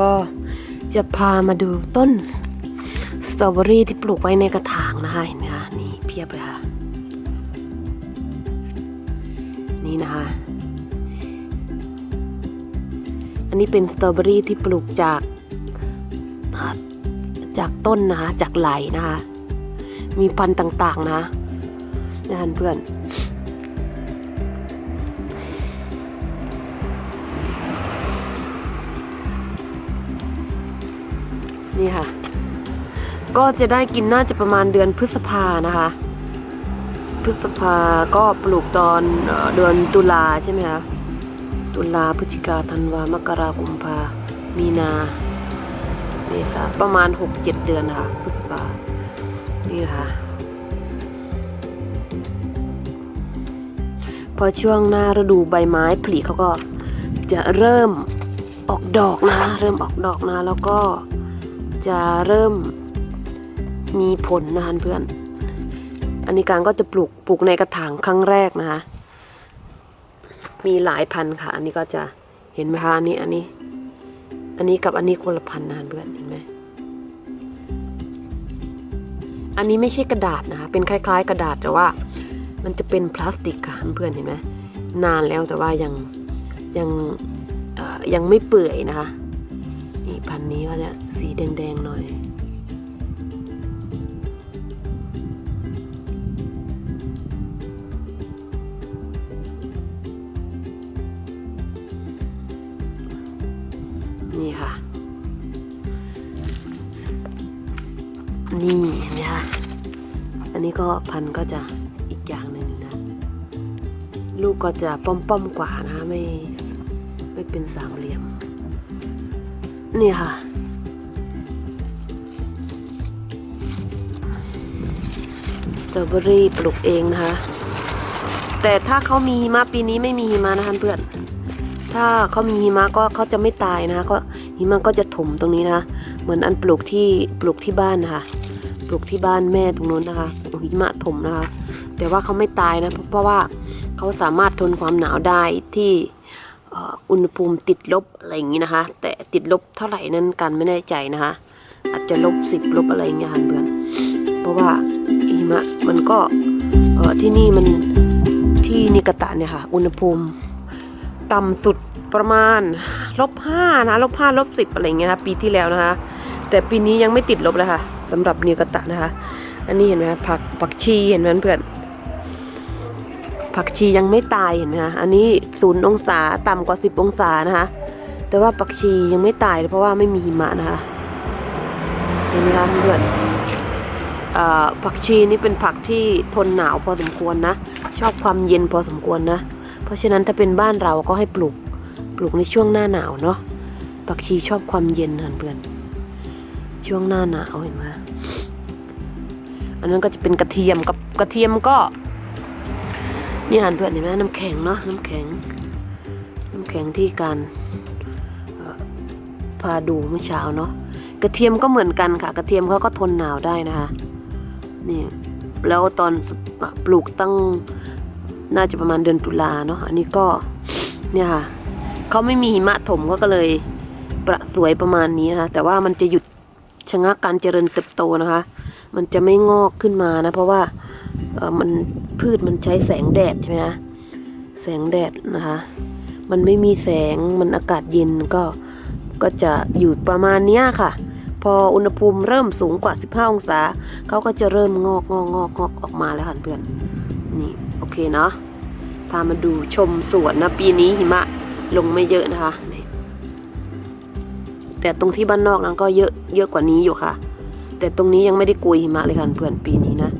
ก็จะพามาดูต้นสตรอเบอรี่ที่ปลูกไว้ในกระถางนะคะเห็นไหมคะนี่เพียบเลยค่ะ นี่นะคะ อันนี้เป็นสตรอเบอรี่ที่ปลูกจากจากต้นนะคะ จากไหลนะคะ มีพันธุ์ต่างๆนะนะคะเพื่อน นี่ค่ะ ก็จะได้กินน่าจะประมาณเดือนพฤษภานะคะ พฤษภาก็ปลูกตอนเดือนตุลาใช่ไหมคะตุลาพฤศจิกาธันวามกรากุมภามีนาเมษาประมาณ 6-7 เดือนนะคะพฤษภานี่ค่ะ พอช่วงหน้าฤดูใบไม้ผลิเขาก็จะเริ่มออกดอกนะ เริ่มออกดอกนะ แล้วก็ จะเริ่มมีผลนะคะเพื่อน อันนี้การก็จะปลูกปลูกในกระถางครั้งแรกนะคะ มีหลายพันค่ะ อันนี้ก็จะเห็นไหมคะอันนี้อันนี้ อันนี้กับอันนี้คนละพันนะคะเพื่อนเห็นไหมอันนี้ไม่ใช่กระดาษนะคะ เป็นคล้าย ๆ กระดาษแต่ว่า มันจะเป็นพลาสติกค่ะเพื่อนเห็นไหมนานแล้วแต่ว่ายังยังยังไม่เปื่อยนะคะ นี่พันนี้ก็จะสีแดงๆหน่อย นี่ค่ะ นี่เห็นไหมคะ อันนี้ก็พันก็จะอีกอย่างหนึ่งนะ ลูกก็จะป้อมๆกว่านะไม่ไม่เป็นสามเหลี่ยม นี่ค่ะ สตรอเบอรี่ปลูกเองนะคะ แต่ถ้าเขามีหิมะปีนี้ไม่มีหิมะนะคะเพื่อน ถ้าเขามีหิมะก็เขาจะไม่ตายนะคะก็หิมะก็จะถมตรงนี้นะคะเหมือนอันปลูกที่ปลูกที่บ้านนะคะ ปลูกที่บ้านแม่ตรงนู้นนะคะหิมะถมนะคะ แต่ว่าเขาไม่ตายนะเพราะว่าเขาสามารถทนความหนาวได้ที่ อุณหภูมิติดลบอะไรอย่างนี้นะคะ แต่ติดลบเท่าไหร่นั้นกันไม่แน่ใจนะคะ อาจจะลบสิบลบอะไรอย่างเงี้ยค่ะเพื่อนเพราะว่าหิมะมันก็ที่นี่มันที่นิกาตะเนี่ยค่ะ อุณหภูมิต่ำสุดประมาณลบห้านะลบห้าลบสิบอะไรอย่างเงี้ยนะปีที่แล้วนะคะ แต่ปีนี้ยังไม่ติดลบเลยค่ะสำหรับนิกาตะนะคะ อันนี้เห็นไหมผักผักชีเห็นไหมเพื่อน ผักชียังไม่ตายเห็นไหมคะอันนี้ศูนย์องศาต่ำกว่าสิบองศานะคะ แต่ว่าผักชียังไม่ตายเพราะว่าไม่มีหิมะนะคะ เห็นไหมคะเพื่อนผักชีนี่เป็นผักที่ทนหนาวพอสมควรนะ ชอบความเย็นพอสมควรนะ เพราะฉะนั้นถ้าเป็นบ้านเราก็ให้ปลูก ปลูกในช่วงหน้าหนาวเนาะ ผักชีชอบความเย็นเพื่อน ช่วงหน้าหนาวเห็นไหมอันนั้นก็จะเป็นกระเทียมกับกระเทียมก็ นี่หันเพื่อนเห็นไหมน้ำแข็งเนาะน้ำแข็ง น้ำแข็งที่การพาดูเมื่อเช้าเนาะกระเทียมก็เหมือนกันค่ะ กระเทียมเขาก็ทนหนาวได้นะคะนี่แล้วตอนปลูกตั้งน่าจะประมาณเดือนตุลาเนาะอันนี้ก็เนี่ยค่ะเขาไม่มีหิมะถมก็เลยประสวยประมาณนี้นะคะแต่ว่ามันจะหยุดชะงักการเจริญเติบโตนะคะ มันจะไม่งอกขึ้นมานะ เพราะว่า มันพืชมันใช้แสงแดดใช่ไหมคะแสงแดดนะคะ มันไม่มีแสงมันอากาศเย็นก็ก็จะอยู่ประมาณเนี้ยค่ะ พออุณหภูมิเริ่มสูงกว่า 15 องศาเขาก็จะเริ่มงอกงอกงอกงอกออกมาแล้วค่ะเพื่อนนี่โอเคเนาะพามาดูชมสวนนะปีนี้หิมะลงไม่เยอะนะคะ แต่ตรงที่บ้านนอกนั้นก็เยอะเยอะกว่านี้อยู่ค่ะ แต่ตรงนี้ยังไม่ได้กุยหิมะเลยค่ะเพื่อนปีนี้นะ